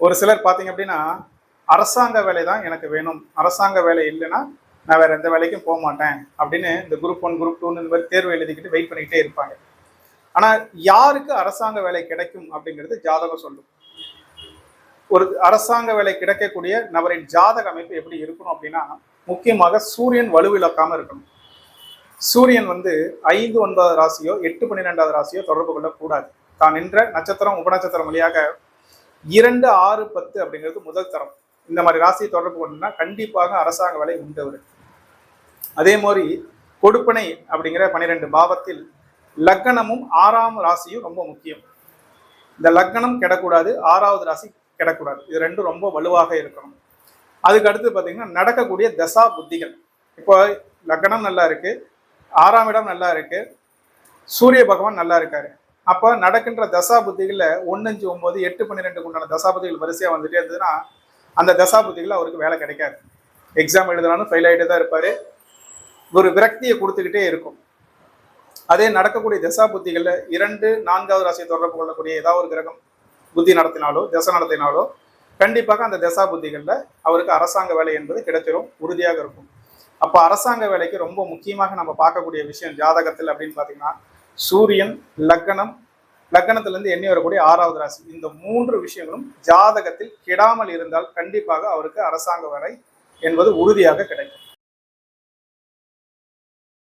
ஒரு சிலர் பார்த்தீங்க அப்படின்னா அரசாங்க வேலை தான் எனக்கு வேணும். அரசாங்க வேலை இல்லைன்னா நான் வேற எந்த வேலைக்கும் போக மாட்டேன். அப்படின்னு இந்த குரூப் ஒன் குரூப் டூன்னு இந்த மாதிரி தேர்வு எழுதிக்கிட்டு வெயிட் பண்ணிக்கிட்டே இருப்பாங்க. ஆனால் யாருக்கு அரசாங்க வேலை கிடைக்கும் அப்படிங்கிறது ஜாதகம் சொல்லும். ஒரு அரசாங்க வேலை கிடைக்கக்கூடிய நபரின் ஜாதக அமைப்பு எப்படி இருக்கணும் அப்படின்னா முக்கியமாக சூரியன் வலுவிழக்காம இருக்கணும். சூரியன் வந்து ஐந்து ஒன்பது ராசியோ எட்டு பன்னிரெண்டாவது ராசியோ தொடர்பு கொள்ளக்கூடாது. தான் நின்ற நட்சத்திரம் உபநட்சத்திரம் வழியாக இரண்டு ஆறு பத்து அப்படிங்கிறது முதல் தரம். இந்த மாதிரி ராசியை தொடர்பு கொண்டுனா கண்டிப்பாக அரசாங்க வேலை உண்டவர் அதே மாதிரி கொடுப்பனை அப்படிங்கிற பன்னிரெண்டு பாவத்தில் லக்னமும் ஆறாம் ராசியும் ரொம்ப முக்கியம். இந்த லக்னம் கிடக்கூடாது ஆறாவது ராசி கிடக்கூடாது. இது ரெண்டும் ரொம்ப வலுவாக இருக்கணும். அதுக்கு அடுத்து பார்த்தீங்கன்னா நடக்கக்கூடிய தசா புத்திகள். இப்போ லக்னம் நல்லா இருக்கு ஆறாம் இடம் நல்லா இருக்கு சூரிய பகவான் நல்லா இருக்காரு. அப்போ நடக்கின்ற தசா புத்திகளில் ஒன்னஞ்சு ஒன்பது எட்டு பன்னிரெண்டுக்கு உண்டான தசா புத்திகள் வரிசையாக வந்துட்டே இருந்ததுன்னா அந்த தசாபுத்திகள் அவருக்கு வேலை கிடைக்காது. எக்ஸாம் எழுதுனாலும் ஃபெயில் ஆகிட்டே தான் இருப்பார். ஒரு விரக்தியை கொடுத்துக்கிட்டே இருக்கும். அதே நடக்கக்கூடிய தசா புத்திகளில் இரண்டு நான்காவது ராசியை தொடர்பு கொள்ளக்கூடிய ஏதாவது ஒரு கிரகம் புத்தி நடத்தினாலோ தசை நடத்தினாலோ கண்டிப்பாக அந்த தசா புத்திகளில் அவருக்கு அரசாங்க வேலை என்பது கிடைச்சிடும் உறுதியாக இருக்கும். அப்போ அரசாங்க வேலைக்கு ரொம்ப முக்கியமாக நம்ம பார்க்கக்கூடிய விஷயம் ஜாதகத்தில் அப்படின்னு பார்த்தீங்கன்னா சூரியன் லக்னம் லக்னத்திலிருந்து எண்ணி வரக்கூடிய ஆறாவது ராசி. இந்த மூன்று விஷயங்களும் ஜாதகத்தில் கெடாமல் இருந்தால் கண்டிப்பாக அவருக்கு அரசாங்க வரை என்பது உறுதியாக கிடைக்கும்.